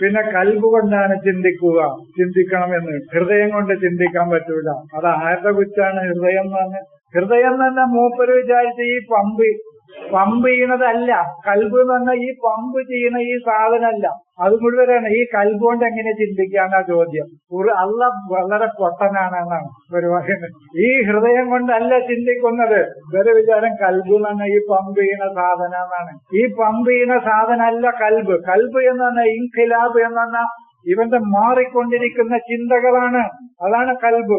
പിന്നെ കൽബ് കൊണ്ടാണ് ചിന്തിക്കുക. ചിന്തിക്കണമെന്ന്. ഹൃദയം കൊണ്ട് ചിന്തിക്കാൻ പറ്റൂല. അത് ആരുടെ കുറ്റാണ് ഹൃദയം എന്ന് പറഞ്ഞ ഹൃദയം തന്നെ മൂപ്പര് വിചാരിച്ച ഈ പമ്പ് പമ്പ് ചെയ്യണതല്ല. കൽബ് എന്ന് പറഞ്ഞാൽ ഈ പമ്പ് ചെയ്യുന്ന ഈ സാധനമല്ല. അത് മുഴുവനാണ്. ഈ കൽബ് കൊണ്ട് എങ്ങനെ ചിന്തിക്കാന്നാ ചോദ്യം? ഒരു അല്ല വളരെ പൊട്ടനാണ് എന്നാണ് ഒരു പറയുന്നത് ഈ ഹൃദയം കൊണ്ടല്ല ചിന്തിക്കുന്നത്. ഇവരെ വിചാരം കൽബ് എന്ന് പറഞ്ഞാൽ ഈ പമ്പ് ചെയ്യുന്ന സാധനം എന്നാണ് ഈ പമ്പ് ചെയ്യണ സാധനമല്ല കൽബ്. കൽബ് എന്ന് പറഞ്ഞാൽ ഇൻഖിലാബ് എന്ന് പറഞ്ഞാൽ ഇവന്റെ മാറിക്കൊണ്ടിരിക്കുന്ന ചിന്തകളാണ്. അതാണ് കൽബ്.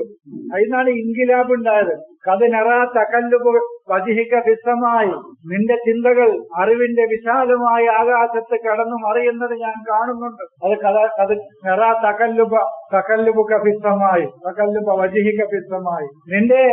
അതിനാണ് ഇൻകിലാബ് ഉണ്ടായത് കതിനറാ തകല്ലുബ് വജിഹിക്ക വിസമായി നിന്റെ ചിന്തകൾ അറിവിന്റെ വിശാലമായ ആകാശത്ത് കടന്നു മറിയുന്നത് ഞാൻ കാണുന്നുണ്ട്. അത് കഥ അത് നിറാ തകല്ലുബ തകല്ലുബ് കഫിസമായി തകല്ലുബ വജിഹിക്ക ഫിസമായി നിന്റെ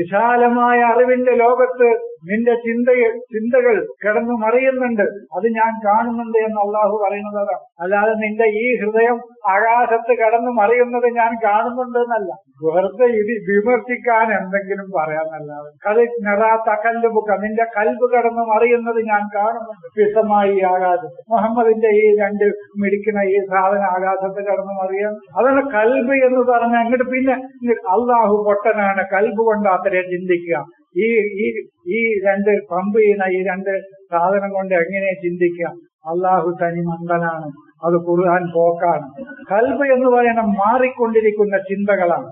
വിശാലമായ അറിവിന്റെ ലോകത്ത് നിന്റെ ചിന്ത ചിന്തകൾ കിടന്നു മറിയുന്നുണ്ട്. അത് ഞാൻ കാണുന്നുണ്ട് എന്ന് അള്ളാഹു പറയുന്നത് അതാണ്. അല്ലാതെ നിന്റെ ഈ ഹൃദയം ആകാശത്ത് കടന്നു മറിയുന്നത് ഞാൻ കാണുന്നുണ്ട് എന്നല്ല. വെറുതെ ഇത് വിമർശിക്കാൻ എന്തെങ്കിലും പറയാന്നല്ലാതെ കളി നിറാ തകല്ലുബുക്ക നിന്റെ കൽബ് കടന്നു മറിയുന്നത് ഞാൻ കാണുന്നുണ്ട്. വിശമായി ഈ ആകാശത്ത്. മുഹമ്മദിന്റെ ഈ രണ്ട് മിടിക്കുന്ന ഈ സാധനം ആകാശത്ത് കടന്നു മറിയാൻ. അതാണ് കൽബ് എന്ന് പറഞ്ഞ അങ്ങോട്ട് പിന്നെ അള്ളാഹു പൊട്ടനാണ്. കൽബ് കൊണ്ട് അത്രേ ചിന്തിക്കുക. ഈ ഈ ഈ രണ്ട് പമ്പ് ചെയ്യുന്ന ഈ രണ്ട് സാധനം കൊണ്ട് എങ്ങനെ ചിന്തിക്കുക അള്ളാഹു തനി മന്ദനാണ് അത് ഖുർആൻ പോക്കാണ്. കൽബ് എന്ന് പറയുന്ന മാറിക്കൊണ്ടിരിക്കുന്ന ചിന്തകളാണ്.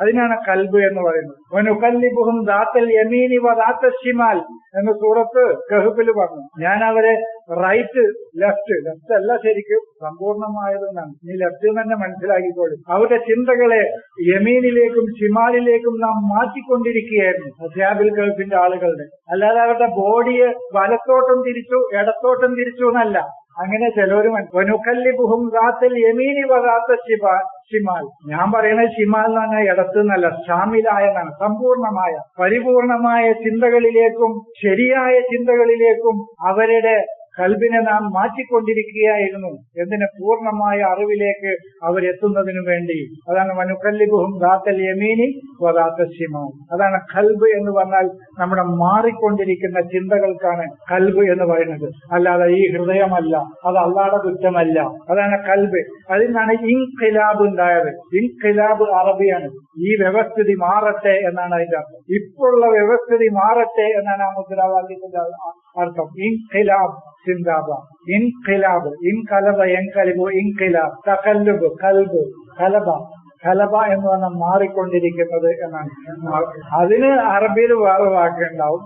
അതിനാണ് കൽബ് എന്ന് പറയുന്നത്. വനുക്കല്ലിബുഹും ദാത്തൽ യമീനി എന്ന് സൂറത്ത് കഹുബിൽ പറഞ്ഞു ഞാൻ അവരെ റൈറ്റ് ലെഫ്റ്റ് ലെഫ്റ്റ് അല്ല ശരിക്കും സമ്പൂർണമായതെന്നാണ്. നീ ലെഫ്റ്റ് തന്നെ മനസ്സിലാക്കിക്കോളും. അവരുടെ ചിന്തകളെ യമീനിലേക്കും ഷിമാലിലേക്കും നാം മാറ്റിക്കൊണ്ടിരിക്കുകയായിരുന്നു. അധ്യാപിൽ ഗൾഫിന്റെ ആളുകളുടെ. അല്ലാതെ അവരുടെ ബോഡിയെ വലത്തോട്ടും തിരിച്ചു ഇടത്തോട്ടും തിരിച്ചു അങ്ങനെ ചിലവര് വനുക്കല്ലിബുഹും റാത്തൽ യമീനി വറാത്ത ശിബ ഷിമാൽ ഞാൻ പറയുന്നത് ഷിമാൽ എന്ന് പറഞ്ഞാൽ ഇടത്ത് എന്നല്ല ഷാമിലായെന്നാണ് സമ്പൂർണമായ പരിപൂർണമായ ചിന്തകളിലേക്കും ശരിയായ ചിന്തകളിലേക്കും അവരുടെ കൽബിനെ നാം മാറ്റിക്കൊണ്ടിരിക്കുകയായിരുന്നു എന്തിനെ പൂർണമായ അറിവിലേക്ക് അവരെത്തുന്നതിനു വേണ്ടി. അതാണ് മനുക്കല്ലിബുഹും ദാത്തൽ യമീനി വദാത്ത ഷിമാൽ അതാണ് കൽബ് എന്ന് പറഞ്ഞാൽ നമ്മുടെ മാറിക്കൊണ്ടിരിക്കുന്ന ചിന്തകൾക്കാണ് കൽബ് എന്ന് പറയുന്നത്. അല്ലാതെ ഈ ഹൃദയമല്ല അത് അള്ളാടെ കുറ്റമല്ല. അതാണ് കൽബ്. അതിൽ നിന്നാണ് ഇൻഖിലാബ് ഉണ്ടായത്. ഇൻഖിലാബ് അറബിയാണ്. ഈ വ്യവസ്ഥിതി മാറട്ടെ എന്നാണ് അതിന്റെ അർത്ഥം. ഇപ്പോഴുള്ള വ്യവസ്ഥിതി മാറട്ടെ എന്നാണ് ആ മുദ്രാവാക്യത്തിന്റെ അർത്ഥം. ഇൻഖിലാബ്. ചിന്താബ ഇൻഖിലാബ് ഇൻകലബ എൻകലിബു ഇൻഖിലാബ് തകല്ലുബ് കൽബ് കലബ കലബ എന്ന് പറഞ്ഞാൽ മാറിക്കൊണ്ടിരിക്കുന്നത് എന്നാണ്. അതിന് അറബിയിൽ വേറെ വാക്കുണ്ടാവും